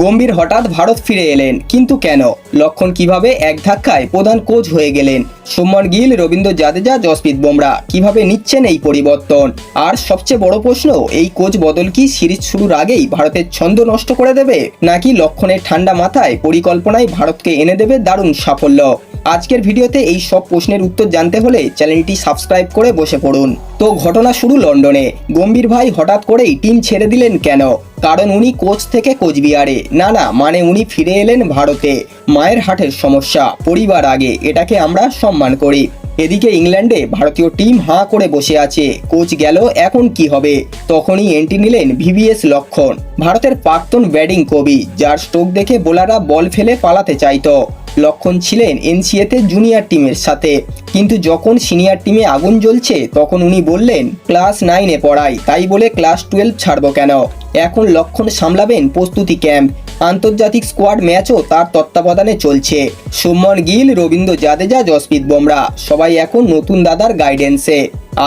গম্ভীর হঠাৎ ভারত ফিরে এলেন। কিন্তু কেন? লক্ষণ কীভাবে এক ধাক্কায় প্রধান কোচ হয়ে গেলেন? সুমন গিল রবীন্দ্র জাদেজা, জসপ্রীত বুমরা কীভাবে নিচ্ছেন এই পরিবর্তন? আর সবচেয়ে বড় প্রশ্ন, এই কোচ বদল কি সিরিজ শুরুর আগেই ভারতের ছন্দ নষ্ট করে দেবে? নাকি লক্ষণের ঠান্ডা মাথায় পরিকল্পনায় ভারতকে এনে দেবে দারুণ সাফল্য? আজকের ভিডিওতে এই সব প্রশ্নের উত্তর জানতে হলে চ্যানেলটি সাবস্ক্রাইব করে বসে পড়ুন। তো ঘটনা শুরু লন্ডনে। গম্ভীর ভাই হঠাৎ করেই টিম ছেড়ে দিলেন কেন? কারণ উনি কোচ থেকে কোচবিহারে। না না মানে উনি ফিরে এলেন ভারতে। মায়ের হাটের সমস্যা। পরিবার আগে, এটাকে আমরা সম্মান করি। এদিকে ইংল্যান্ডে ভারতীয় টিম হাঁ করে বসে আছে। কোচ গেল, এখন কি হবে? তখনই এন্ট্রি নিলেন ভিভিএস লক্ষণ। ভারতের প্রাক্তন ব্যাটিং কবি, যার স্ট্রোক দেখে বোলাররা বল ফেলে পালাতে চাইতো। লক্ষণ ছিলেন এনসিএতে জুনিয়র টিমের সাথে। কিন্তু যখন সিনিয়র টিমে আগুন জ্বলছে, তখন উনি বললেন, ক্লাস নাইনে পড়াই। তাই বলে ক্লাস টুয়েলভ ছাড়বো কেন? এখন লক্ষণ সামলাবেন প্রস্তুতি ক্যাম্প। আন্তর্জাতিক স্কোয়াড ম্যাচও তার তত্ত্বাবধানে চলছে। সুমন গিল, রবীন্দ্র জাদেজা, জসপ্রীত বোমরা, সবাই এখন নতুন দাদার গাইডেন্সে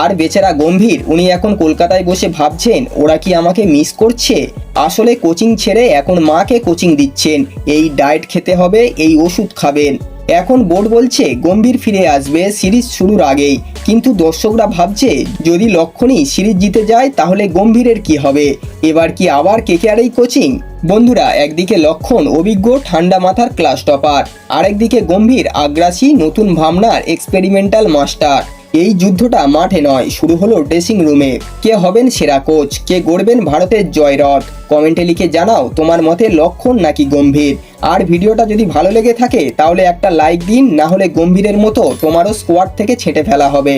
আর বেচারা গম্ভীর, উনি এখন কলকাতায় বসে ভাবছেন, ওরা কি আমাকে মিস করছে? আসলে কোচিং ছেড়ে এখন মাকে কোচিং দিচ্ছেন, এই ডায়েট খেতে হবে, এই ওষুধ খাবেন। এখন বোর্ড বলছে গম্ভীর ফিরে আসবে সিরিজ শুরুর আগেই। কিন্তু দর্শকরা ভাবছে, যদি লক্ষণই সিরিজ জিতে যায়, তাহলে গম্ভীরের কি হবে? এবার কি আবার কেকেআরেই কোচিং? বন্ধুরা, একদিকে লক্ষণ অভিজ্ঞ, ঠান্ডা মাথার ক্লাস টপার আরেকদিকে গম্ভীর, আগ্রাসী, নতুন ভাবনার এক্সপেরিমেন্টাল মাস্টার এই যুদ্ধটা মাঠে নয়, শুরু হলো ড্রেসিং রুমে কে হবেন সেরা কোচ কে গড়বেন ভারতের জয়রথ? কমেন্টে লিখে জানাও তোমার মতে লক্ষণ নাকি গম্ভীর। আর ভিডিওটা যদি ভালো লেগে থাকে, তাহলে একটা লাইক দিন, না হলে গম্ভীরের মতো তোমারও স্কোয়াড থেকে ছেঁটে ফেলা হবে।